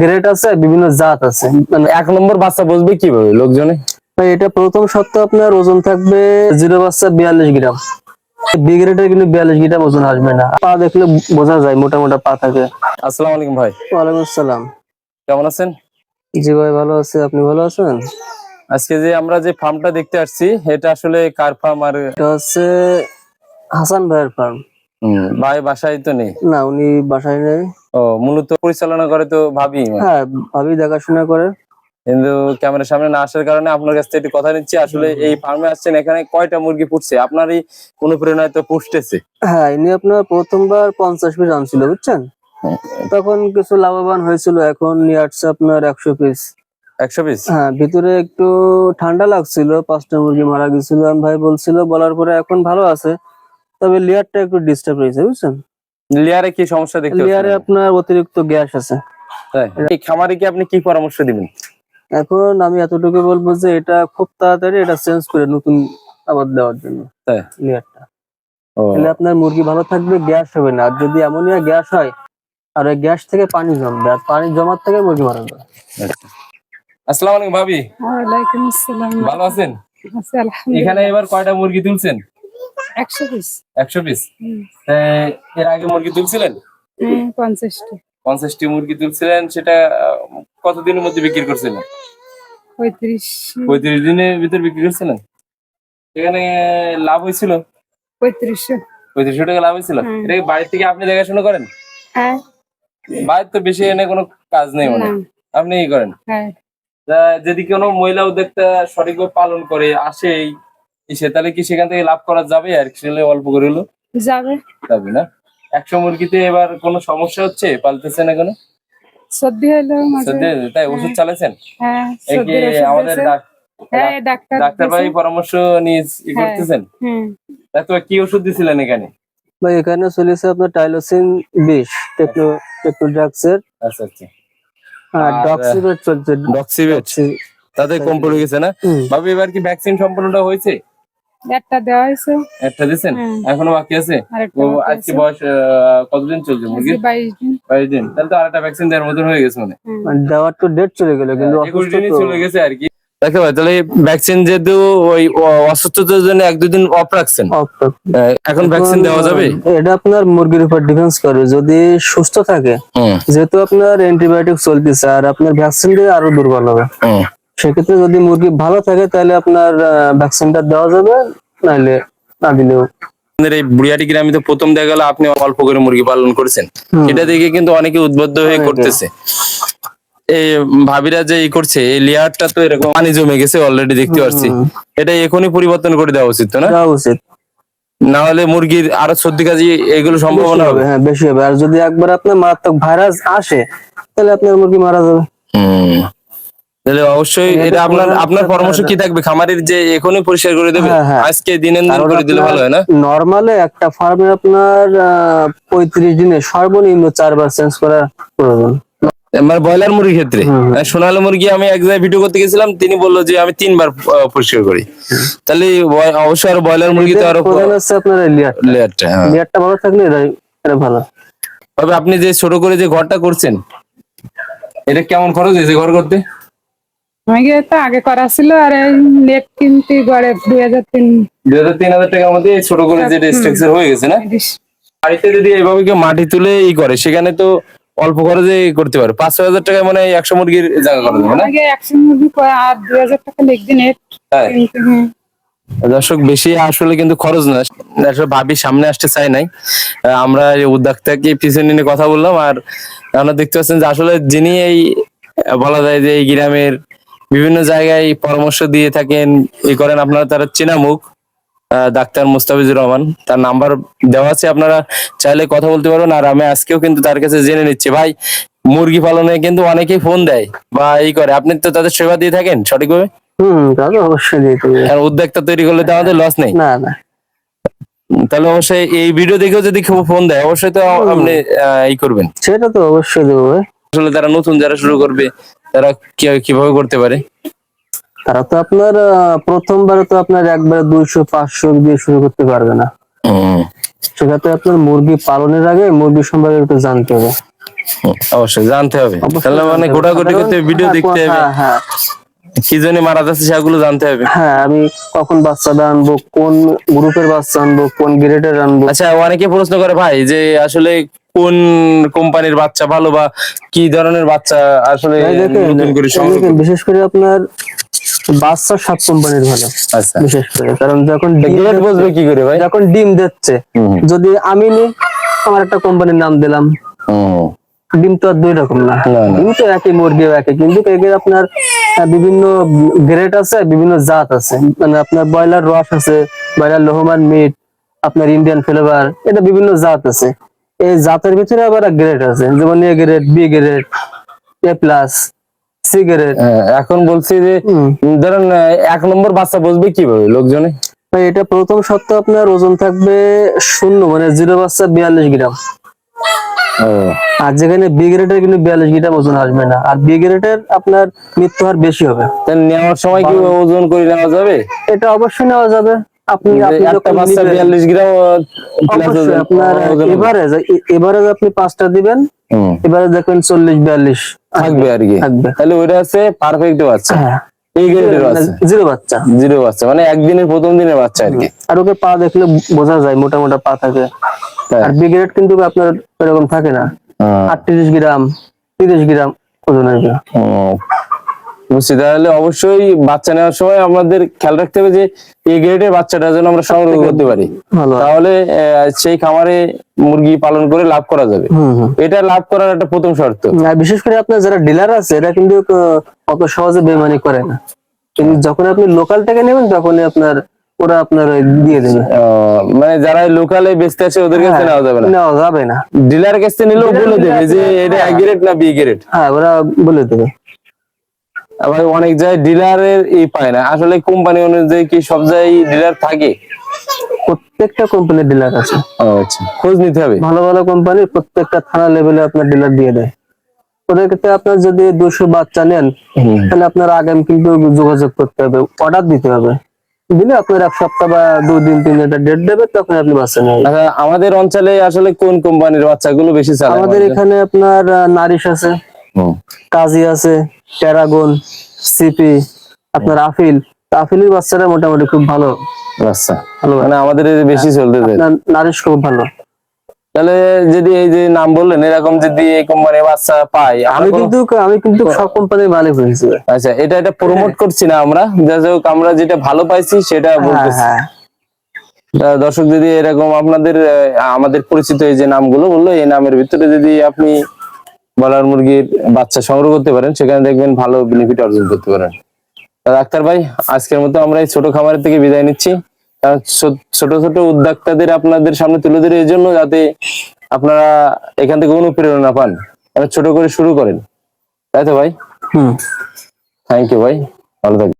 Grade আছে বিভিন্ন জাত আছে। মানে এক নম্বর বাচ্চা বসবে কীভাবে লোকজনে? এটা প্রথম সপ্তাহ আপনার ওজন থাকবে জিরো বাচ্চা বিয়াল্লিশ গ্রাম। বি গ্রেডের কিন্তু বিয়াল্লিশ গ্রাম ওজন আসবে না। পা দেখলে বোঝা যায় মোটা মোটা পা থাকে। আসসালামু আলাইকুম ভাই। ওয়ালাইকুম আসসালাম। কেমন আছেন? জি ভাই ভালো আছে। আপনি ভালো আছেন? আজকে যে আমরা যে ফার্মটা দেখতে আসছি এটা আসলে কার ফার্ম আর এটা হচ্ছে হাসান ভাইয়ের ফার্ম ভাই বাসায় তো নেই। না উনি বাসায় নেই। ও মূলত পরিচালনা করে তো ভাবি হ্যাঁ ভাবি দেখাশোনা করে। কিন্তু ক্যামেরার সামনে না আসার কারণে আপনার কাছ থেকে একটু কথা নিচ্ছি। আসলে এই ফার্মে আসছেন এখানে কয়টা মুরগি ফুটছে আপনারই অনুপ্রেরণায় তো পুষতেছে। হ্যাঁ ইনি আপনার প্রথমবার পঞ্চাশ পিস আনছিল বুঝছেন? তখন কিছু লাভবান হয়েছিল এখন নিয়ে আসছে আপনার একশো পিস। একশো পিস? হ্যাঁ ভিতরে একটু ঠান্ডা লাগছিল পাঁচটা মুরগি মারা গেছিল। ভাই বলছিল বলার পরে এখন ভালো আছে তবে লেয়ারটা একটু ডিস্টার্ব হয়েছে বুঝছেন? লিয়ারে কি সমস্যা দেখতে লেয়ারে আপনার অতিরিক্ত গ্যাস আছে। তাই? এই খামারে কি আপনি কি পরামর্শ দিবেন? এখন আমি এতটুকু বলব যে এটা খুব তাড়াতাড়ি এটা চেঞ্জ করে নতুন আবার দেওয়ার জন্য তাই? লেয়ারটা তাহলে আপনার মুরগি ভালো থাকবে গ্যাস হবে না। আর যদি অ্যামোনিয়া গ্যাস হয় আর ওই গ্যাস থেকে পানি জমবে আর পানি জমার থেকে মুরগি মারা যাবে। আচ্ছা। আসসালামু আলাইকুম ভাবি। ওয়ালাইকুম আসসালাম। ভালো আছেন? এখানে এবার কয়টা মুরগি তুলছেন? একশো পিস। একশো পিস? এর আগে মুরগি তুলছিলেন? পঞ্চাশটা। পঞ্চাশটি মুরগি তুলছিলেন সেটা কতদিনের মধ্যে বিক্রি করছিলেন? পঁয়ত্রিশ। পঁয়ত্রিশ দিনের ভিতর বিক্রি করছিলেন? এখানে লাভ হয়েছিল? পঁয়ত্রিশশো। পঁয়ত্রিশশো টাকা লাভ হয়েছিল? এটা বাড়ির থেকে আপনি দেখাশোনা করেন? হ্যাঁ। বাড়ির তো বেশি এনে কোনো কাজ নেই মনে। আপনি করেন। হ্যাঁ। যদি কোনো মহিলা উদ্যোক্তা সঠিকভাবে পালন করে আসে এসে তাহলে কি সেখান থেকে লাভ করা যাবে? আর কি সেটা অল্প করে হলো যাবে। যাবে না? একশো মুরগিতে এবার কোনো সমস্যা হচ্ছে? পালতেছে না কোনো? সর্দি হলো সত্যি তাই ওষুধ চালাচ্ছেন হ্যাঁ ওষুধ আমাদের। হ্যাঁ ডাক্তার ডাক্তার ভাই পরামর্শ নিয়ে হ্যাঁ। করতেছেন? তাই তো কি ওষুধ দিছিলেন এখানে? ভাই এখানে চলেছে আপনার টাইলোসিন বিশ টেকনো টেকনো ড্রাগসের আচ্ছা আচ্ছা। আর ডক্সিবেট চলছে। ডক্সিবেট ডক্সি- তাতে কম পড়ে গেছে না। ভাবি এবার কি ভ্যাকসিন সম্পূর্ণটা হয়েছে? একটা দেওয়া হয়েছে। একটা দিছেন এখনও বাকি আছে? ও আজকে বয়স কতদিন চলছে মুরগির বাইশ দিন। বাইশ দিন। তাহলে তো আরেকটা ভ্যাকসিন দেওয়ার মতন হয়ে গেছে মানে। মানে দেওয়ার তো ডেট চলে গেল কিন্তু একুশ দিনই চলে গেছে আর কি। দেখো ভাই তাহলে ভ্যাকসিন যেহেতু ওই অসুস্থতার জন্য এক দুদিন অফ রাখছেন এখন ভ্যাকসিন দেওয়া যাবে? এটা আপনার মুরগির উপর ডিফেন্স করে যদি সুস্থ থাকে। যেহেতু আপনার অ্যান্টিবায়োটিক চলতেছে আর আপনার ভ্যাকসিন দিয়ে আরও দুর্বল হবে। সেক্ষেত্রে যদি মুরগি ভালো থাকে তাহলে আপনার ভ্যাকসিনটা দেওয়া যাবে নাহলে না দিলেও। আপনাদের এই বুড়িয়াটি গ্রামে তো প্রথম দেখা গেল আপনি অল্প করে মুরগি পালন করেছেন। এটা দেখে কিন্তু অনেকে উদ্বুদ্ধ হয়ে করতেছে। এই ভাবিরা যে ই করছে এই লেয়ারটা তো এরকম পানি জমে গেছে অলরেডি দেখতে পাচ্ছি। এটা এখনই পরিবর্তন করে দেওয়া উচিত না? দেওয়া উচিত। না হলে মুরগির আরও সর্দি কাজী এগুলো সম্ভাবনা হবে হবে। হ্যাঁ বেশি হবে। আর যদি একবার আপনার মারাত্মক ভাইরাস আসে তাহলে আপনার মুরগি মারা যাবে। হুম। তাহলে অবশ্যই এটা আপনার আপনার পরামর্শ কি থাকবে? খামারের যে এখনই পরিষ্কার করে দেবে হ্যাঁ, হ্যাঁ। আজকে দিনের দিন করে দিলে ভালো হয় না? নর্মালে একটা ফার্মে আপনার পঁয়ত্রিশ দিনে সর্বনিম্ন চারবার চেঞ্জ করা প্রয়োজন। মানে ব্রয়লার মুরগির ক্ষেত্রে। সোনালী মুরগি আমি এক জায়গায় ভিডিও করতে গেছিলাম তিনি বলল যে আমি তিনবার পরিষ্কার করি। তাহলে অবশ্যই আরও ব্রয়লার মুরগি তো আরও আপনার লেয়ারটা হ্যাঁ। লেয়ারটা ভালো থাকলে এটা ভালো। তবে আপনি যে ছোট করে যে ঘরটা করছেন এটা কেমন খরচ হয়েছে ঘর করতে? আমাকে তো আগে করা ছিল আর এই নেট কিনতে গড়ে দুই হাজার তিন। দুই হাজার তিন হাজার টাকার মধ্যে ছোট করে হুম। স্ট্রাকচার হয়ে গেছে না? বাড়িতে যদি এভাবে কেউ মাটি তুলে ই করে সেখানে তো অল্প খরচে করতে পারে। পাঁচ ছয় হাজার টাকায় মানে একশো মুরগির জায়গা করে দেবে না? একশো মুরগি আর দুই হাজার টাকা নেট। দর্শক বেশি আসলে কিন্তু খরচ না। আসলে ভাবি সামনে আসতে চাই নাই। আমরা উদ্যোক্তাকে পিছনে নিয়ে কথা বললাম আর আমরা দেখতে পাচ্ছেন যে আসলে যিনি এই বলা যায় যে এই গ্রামের বিভিন্ন জায়গায় পরামর্শ দিয়ে থাকেন ই করেন আপনারা তারা চেনা মুখ ডাক্তার মুস্তাফিজুর রহমান। তার নাম্বার দেওয়া আছে আপনারা চাইলে কথা বলতে পারবেন। আর আমি আজকেও কিন্তু তার কাছে জেনে নিচ্ছি ভাই মুরগি পালনে কিন্তু অনেকেই ফোন দেয় বা এই করে। আপনি তো তাদের সেবা দিয়ে থাকেন সঠিকভাবে? হম তা তো অবশ্যই আর উদ্যোক্তা তৈরি করলে তো আমাদের লস নেই। না না। তাহলে অবশ্যই এই ভিডিও দেখেও যদি ফোন দেয় অবশ্যই তো আপনি এই করবেন। সেটা তো অবশ্যই দেবো ভাই। আসলে তারা নতুন যারা শুরু করবে তারা কীভাবে করতে পারে? তারা তো আপনার প্রথমবারে তো আপনার একবারে দুইশো পাঁচশো দিয়ে শুরু করতে পারবে না। সেক্ষেত্রে আপনার মুরগি পালনের আগে মুরগি সম্পর্কে একটু জানতে হবে। অবশ্যই জানতে হবে। তাহলে মানে হবে। করতে ভিডিও হ্যাঁ, দেখতে হবে। হ্যাঁ। হ্যাঁ কি জন্য মারা যাচ্ছে সেগুলো জানতে হবে। হ্যাঁ আমি কখন বাচ্চাটা আনব কোন গ্রুপের বাচ্চা আনব কোন গ্রেডের আনব। আচ্ছা অনেকে প্রশ্ন করে ভাই যে আসলে কোন কোম্পানির বাচ্চা ভালো বা কি ধরনের বাচ্চা আসলে নতুন করে? বিশেষ করে আপনার বাচ্চা সাত কোম্পানির ভালো আচ্ছা। বিশেষ করে। কারণ যখন গ্রেড বুঝবে কি করে ভাই? যখন ডিম দিচ্ছে যদি আমি নি আমার একটা কোম্পানির নাম দিলাম। ডিম তো আর দুই রকম না। ডিম তো একই মুরগিও একই। কিন্তু এদের আপনার বিভিন্ন গ্রেড আছে বিভিন্ন জাত আছে। মানে আপনার ব্রয়লার রস আছে ব্রয়লার লোহমান মিট আপনার ইন্ডিয়ান ফ্লেভার এটা বিভিন্ন জাত আছে। এই জাতের ভিতরে আবার গ্রেড আছে যেমন A grade B grade A plus C grade হ্যাঁ, এখন বলছি যে ধরেন এক নম্বর বাচ্চা বুঝবে কীভাবে লোকজনে? এটা প্রথম সত্য আপনার ওজন থাকবে শূন্য মানে জিরো বাচ্চা বিয়াল্লিশ গ্রাম। আর যেখানে বি গ্রেডের কিন্তু বিয়াল্লিশ গ্রাম ওজন আসবে না। আর বি গ্রেডের আপনার মৃত্যু হার বেশি হবে। নেওয়ার সময় কি ওজন করে নেওয়া যাবে? এটা অবশ্যই নেওয়া যাবে। আপনি একটা বাচ্চা গ্রাম আপনার এভারেজ এভারেজ আপনি পাঁচটা দিবেন দেখবেন চল্লিশ বিয়াল্লিশ থাকবে আর কি। থাকবে। তাহলে ওইটা আছে পারফেক্ট বাচ্চা। হ্যাঁ। এই গ্রেডের বাচ্চা। জিরো বাচ্চা। জিরো বাচ্চা। মানে একদিনের প্রথম দিনের বাচ্চা আর কি। আর ওকে পা দেখলে বোঝা যায় মোটা মোটা পা থাকে। তাই? আর বি গ্রেড কিন্তু আপনার এরকম থাকে না। হুম, আটত্রিশ গ্রাম তিরিশ গ্রাম ওজন আসবে। বুঝছি তাহলে অবশ্যই বাচ্চা নেওয়ার সময় আমাদের খেয়াল রাখতে হবে যে এই গ্রেডের বাচ্চাটা যেন আমরা সংগ্রহ করতে পারি। তাহলে সেই খামারে মুরগি পালন করে লাভ করা যাবে। এটা লাভ করার একটা প্রথম শর্ত। বিশেষ করে আপনার যারা ডিলার আছে এরা কিন্তু অত সহজে বেমানি করে না। কিন্তু যখন আপনি লোকাল থেকে নেবেন তখনই আপনার ওরা আপনার দিয়ে দেবে। মানে যারা লোকালে বেচতে আসে ওদের কাছে নেওয়া যাবে না। নেওয়া যাবে না। ডিলার কাছে নিলেও বলে দেবে যে এটা হ্যাঁ। এক গ্রেড না বি গ্রেড হ্যাঁ ওরা বলে দেবে। আবার অনেক জায়গায় ডিলারের এই পায় না। আসলে কোম্পানি অনুযায়ী কি সব জায়গায় ডিলার থাকে? প্রত্যেকটা কোম্পানির ডিলার আছে। আচ্ছা। খোঁজ নিতে হবে? ভালো ভালো কোম্পানি প্রত্যেকটা থানা লেভেলে আপনার ডিলার দিয়ে দেয়। ওদের ক্ষেত্রে আপনার যদি দুশো বাচ্চা নেন তাহলে আপনার আগাম কিন্তু যোগাযোগ করতে হবে অর্ডার দিতে হবে। দিলে আপনার এক সপ্তাহ বা দুই দিন তিন দিন ডেট দেবে তখন আপনি বাচ্চা নেবেন। আচ্ছা আমাদের অঞ্চলে আসলে কোন কোম্পানির বাচ্চাগুলো বেশি চালায়? আমাদের এখানে আপনার নারিশ আছে। কাজী আছে প্যারাগন সিপি আপনার আফিল। আফিলের বাচ্চারা মোটামুটি খুব ভালো। আচ্ছা। মানে আমাদের বেশি চলতে নারিশ খুব ভালো। তাহলে যদি এই যে নাম বললেন এরকম যদি এই কোম্পানির বাচ্চা পাই আমি কিন্তু আমি কিন্তু সব কোম্পানির মালিক হয়েছি। আচ্ছা এটা এটা প্রমোট করছি না আমরা। যা হোক আমরা যেটা ভালো পাইছি সেটা হ্যাঁ বলতেছি। হ্যাঁ। দর্শক যদি এরকম আপনাদের আমাদের পরিচিত এই যে নামগুলো বলল এই নামের ভিতরে যদি আপনি বলার মুরগির বাচ্চা সংগ্রহ করতে পারেন সেখানে দেখবেন ভালো বেনিফিট অর্জন করতে পারেন। ডাক্তার ভাই আজকের মতো আমরা এই ছোট খামারের থেকে বিদায় নিচ্ছি। কারণ ছোট ছোট উদ্যোক্তাদের আপনাদের সামনে তুলে ধরে এই জন্য যাতে আপনারা এখান থেকে অনুপ্রেরণা পান। ছোট করে শুরু করেন। তাই তো ভাই? হুম। থ্যাংক ইউ ভাই। ভালো থাকবেন।